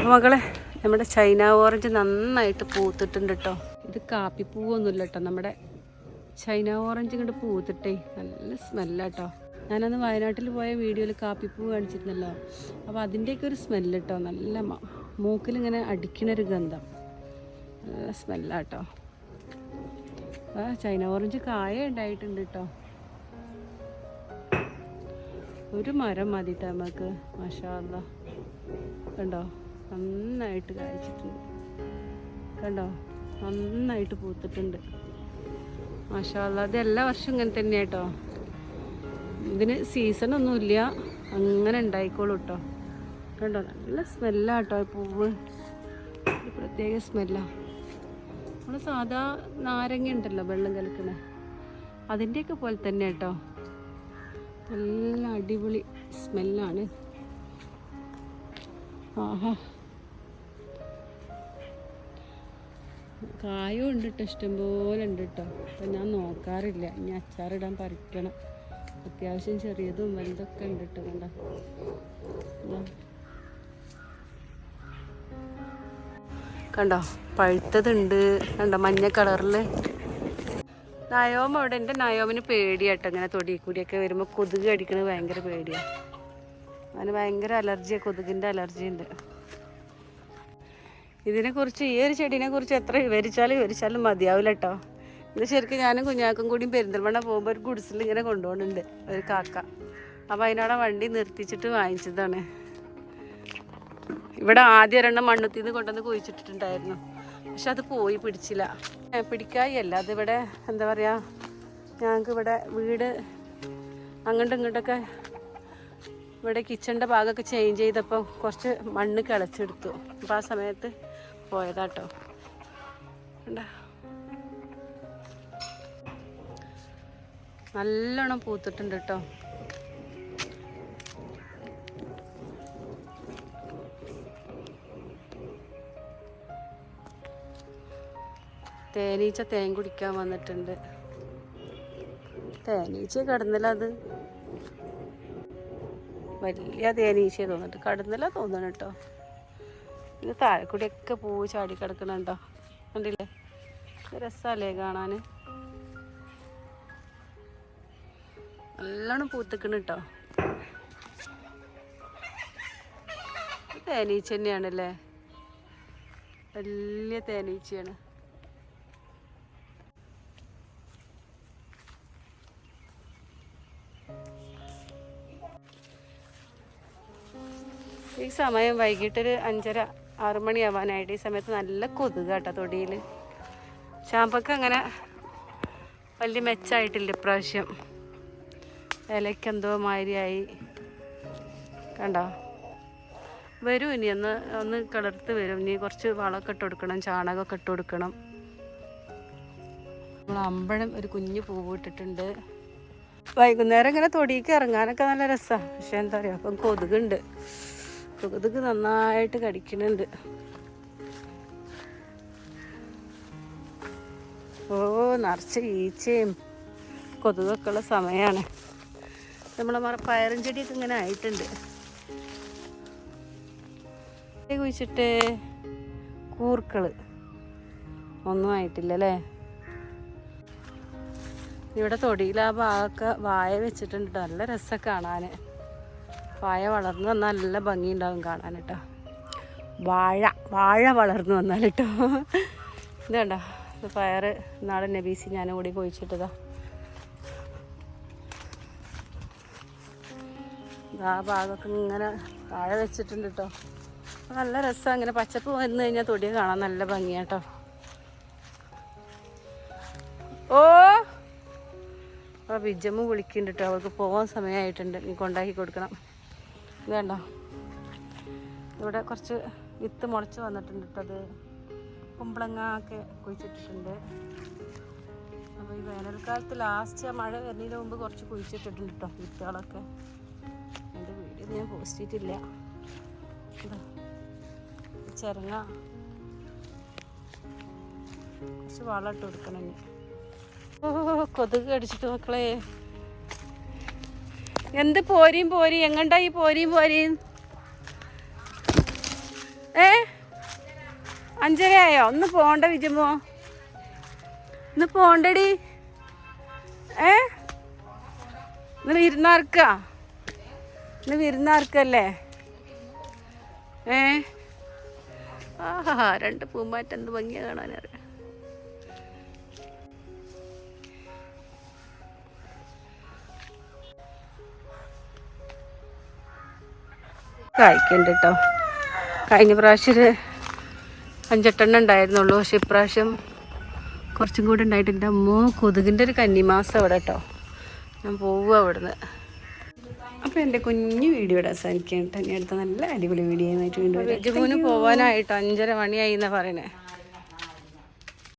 അപ്പോൾ മകളെ നമ്മുടെ ചൈന ഓറഞ്ച് നന്നായിട്ട് പൂത്തിട്ടുണ്ട് കേട്ടോ ഇത് കാപ്പിപ്പൂവൊന്നുമില്ല കേട്ടോ നമ്മുടെ ചൈന ഓറഞ്ച് ഇങ്ങോട്ട് പൂത്തിട്ടേ നല്ല സ്മെല്ല കേട്ടോ ഞാനന്ന് വയനാട്ടിൽ പോയ വീഡിയോയിൽ കാപ്പിപ്പൂ കാണിച്ചിരുന്നല്ലോ. അപ്പോൾ അതിന്റെയൊക്കെ ഒരു സ്മെല്ല് കേട്ടോ നല്ല മൂക്കിലിങ്ങനെ അടിക്കണൊരു ഗന്ധം. നല്ല സ്മെല്ല കേട്ടോ ആ ചൈന ഓറഞ്ച് കായ ഉണ്ടായിട്ടുണ്ട് കേട്ടോ ഒരു മരം മതി നമുക്ക് മഷാല്ല കണ്ടോ? നന്നായിട്ട് കായ്ച്ചിട്ടുണ്ട് കണ്ടോ? നന്നായിട്ട് പൂത്തിട്ടുണ്ട്. മാഷാല്ല അത് എല്ലാ വർഷവും ഇങ്ങനെ തന്നെ കേട്ടോ ഇതിന് സീസണൊന്നുമില്ല അങ്ങനെ ഉണ്ടായിക്കോളൂ കേട്ടോ കണ്ടോ? നല്ല സ്മെല്ലാട്ടോ പൂവ്. പ്രത്യേക സ്മെല്ലാണ് നമ്മൾ സാധാ നാരങ്ങ ഉണ്ടല്ലോ വെള്ളം കലക്കണ. അതിന്റെയൊക്കെ പോലെ തന്നെ കേട്ടോ നല്ല അടിപൊളി സ്മെല്ലാണ് ആഹാ. കായും ഉണ്ട് കേട്ടോ ഇഷ്ടംപോലെ ഉണ്ട് കേട്ടോ അപ്പം ഞാൻ നോക്കാറില്ല. ഇനി അച്ചാറിടാൻ പറിക്കണം. അത്യാവശ്യം ചെറിയതും വലുതൊക്കെ ഉണ്ട് കേട്ടോ കണ്ട കണ്ടോ? പഴുത്തതുണ്ട്. കണ്ടോ? മഞ്ഞ കളറിൽ നയോമ അവിടെ. എന്റെ നയോമിന് പേടിയാട്ടോ. ഇങ്ങനെ തൊടി കൂടിയൊക്കെ വരുമ്പോൾ കൊതുക് അടിക്കണത് ഭയങ്കര പേടിയാണ് അവന് ഭയങ്കര അലർജിയാണ് കൊതുകിന്റെ അലർജി ഉണ്ട് ഇതിനെക്കുറിച്ച് ഈ ഒരു ചെടിനെ കുറിച്ച് എത്ര വിവരിച്ചാലും വിവരിച്ചാലും മതിയാവില്ല കേട്ടോ ഇത് ശരിക്കും ഞാനും കുഞ്ഞാക്കും കൂടിയും പെരിന്തൽമണ്ണ പോകുമ്പോൾ ഒരു ഗുഡ്സിൽ ഇങ്ങനെ കൊണ്ടുപോകുന്നുണ്ട് ഒരു കാക്ക. അപ്പോൾ അതിനവിടെ വണ്ടി നിർത്തിച്ചിട്ട് വാങ്ങിച്ചതാണ്. ഇവിടെ ആദ്യം ഒരെണ്ണം മണ്ണുത്തിന്ന് കൊണ്ടുവന്ന് കുഴിച്ചിട്ടിട്ടുണ്ടായിരുന്നു. പക്ഷെ അത് പോയി പിടിച്ചില്ല. പിടിക്കായല്ല അതിവിടെ എന്താ പറയുക ഞങ്ങൾക്ക് ഇവിടെ വീട് അങ്ങോട്ടും ഇങ്ങോട്ടൊക്കെ ഇവിടെ കിച്ചണിന്റെ ഭാഗമൊക്കെ ചേഞ്ച് ചെയ്തപ്പോൾ കുറച്ച് മണ്ണ് കിളച്ചെടുത്തു. അപ്പോൾ ആ സമയത്ത് പോയതാട്ടോ. നല്ലോണം പൂത്തിട്ടുണ്ട് കേട്ടോ തേനീച്ച തേൻ കുടിക്കാൻ വന്നിട്ടുണ്ട്. തേനീച്ച കടന്നില്ല അത്. വലിയ തേനീച്ച തോന്നിട്ട് കടന്നില്ല തോന്നണം കേട്ടോ ഇത് താഴെ കൂടിയൊക്കെ പൂവ് ചാടി കിടക്കണുണ്ടോ കണ്ടില്ലേ? രസമല്ലേ കാണാൻ നല്ലോണം പൂത്തിക്കണ് കേട്ടോ. തേനീച്ച തന്നെയാണല്ലേ? വലിയ തേനീച്ചയാണ്. ഈ സമയം വൈകിട്ടൊരു അഞ്ചര ആറ് മണിയാവാനായിട്ട് ഈ സമയത്ത് നല്ല കൊതുക് കേട്ടോ തൊടിയിൽ ചാമ്പക്ക അങ്ങനെ വലിയ മെച്ചമായിട്ടില്ല ഇപ്രാവശ്യം. ഇലയ്ക്കെന്തോ മാതിരിയായി. കണ്ടോ? വരും ഇനി ഒന്ന് ഒന്ന് കിളർത്ത് വരും. ഇനി കുറച്ച് വളമൊക്കെ ഇട്ട് കൊടുക്കണം ചാണകമൊക്കെ ഇട്ട് കൊടുക്കണം. നമ്മൾ അമ്പഴം ഒരു കുഞ്ഞു പൂവ് ഇട്ടിട്ടുണ്ട്. വൈകുന്നേരം ഇങ്ങനെ തൊടിക്ക് ഇറങ്ങാനൊക്കെ നല്ല രസമാണ് പക്ഷെ എന്താ പറയുക അപ്പം കൊതുകുണ്ട്. കൊതുക് നന്നായിട്ട് കടിക്കുന്നുണ്ട് ഓ നിറച്ച് ഈച്ചയും കൊതുകൊക്കെ ഉള്ള സമയമാണ് നമ്മളെ മറ പയറും ചെടിയൊക്കെ ഇങ്ങനെ ആയിട്ടുണ്ട്. കുഴിച്ചിട്ട് കൂർക്കൾ ഒന്നും ആയിട്ടില്ല അല്ലേ? ഇവിടെ തൊടിയിൽ ആ ഭാഗമൊക്കെ വായ വെച്ചിട്ടുണ്ട്. നല്ല രസം കാണാൻ. വാഴ വളർന്നു വന്നാൽ നല്ല ഭംഗിയുണ്ടാവും കാണാൻ കേട്ടോ. വാഴ വാഴ വളർന്നു വന്നാൽ കേട്ടോ. ഇത് കണ്ടോ ഇത് പയർ നാടൻ നബീസി ഞാനും കൂടി കുഴിച്ചിട്ടതാ. ആ ഭാഗമൊക്കെ ഇങ്ങനെ വാഴ വെച്ചിട്ടുണ്ട് കേട്ടോ. നല്ല രസം. ഇങ്ങനെ പച്ചപ്പ് വന്നു കഴിഞ്ഞാൽ തൊടിയെ കാണാൻ നല്ല ഭംഗിയാട്ടോ ഓ! അപ്പൊ ബിജമ്മ വിളിക്കുന്നുണ്ട് കേട്ടോ. അവൾക്ക് പോകാൻ സമയമായിട്ടുണ്ട്. നീ കൊണ്ടാക്കി കൊടുക്കണം. ഇത് കണ്ടോ? ഇവിടെ കുറച്ച് വിത്ത് മുളച്ച് വന്നിട്ടുണ്ട് കേട്ടോ അത്. കുമ്പളങ്ങ ഒക്കെ കുഴിച്ചിട്ടിട്ടുണ്ട്. അപ്പോൾ ഈ വേനൽക്കാലത്ത് ലാസ്റ്റ് മഴ വരുന്നതിന് മുമ്പ് കുറച്ച് കുഴിച്ചിട്ടിട്ടുണ്ട് കേട്ടോ വിത്തുകളൊക്കെ. എന്റെ വീഡിയോ ഞാൻ പോസ്റ്റ് ചെയ്തിട്ടില്ല. ചിരങ്ങ. കുറച്ച് വളം ഇട്ട് കൊടുക്കണം ഓ കൊതുക് കടിച്ചിട്ട് മക്കളെ. എന്ത് പോരീം പോരി എങ്ങണ്ടാ ഈ പോരീം പോരിയും? ഏ? അഞ്ചരയായോ? ഒന്ന് പോണ്ട വിജമോ. ഒന്ന് പോണ്ടടി. ഏ? ഇന്ന് വിരുന്നാർക്കാ. ഇന്ന് വിരുന്നാർക്കല്ലേ? ഏ? ആഹാ രണ്ട് പൂമ്പാറ്റ എന്ത് ഭംഗിയാ കാണാനറിയാം. കായ്ക്കുന്നുണ്ട് കേട്ടോ കഴിഞ്ഞ പ്രാവശ്യം ഒരു അഞ്ചെട്ടെണ്ണം ഉണ്ടായിരുന്നുള്ളൂ. പക്ഷെ ഇപ്രാവശ്യം കുറച്ചും കൂടെ ഉണ്ടായിട്ടുണ്ട് അമ്മോ കൊതുകിന്റെ ഒരു കന്നിമാസം അവിടെ കേട്ടോ. ഞാൻ പോവുക അവിടുന്ന്. അപ്പോൾ എന്റെ കുഞ്ഞു വീഡിയോ ഇവിടെ അവസാനിക്കാൻ കേട്ടോ. ഞാൻ അടുത്ത നല്ല അടിപൊളി വീഡിയോ ആയിട്ട് വീണ്ടും പോവാനായിട്ടോ അഞ്ചര മണിയായി എന്നാണ് പറയണേ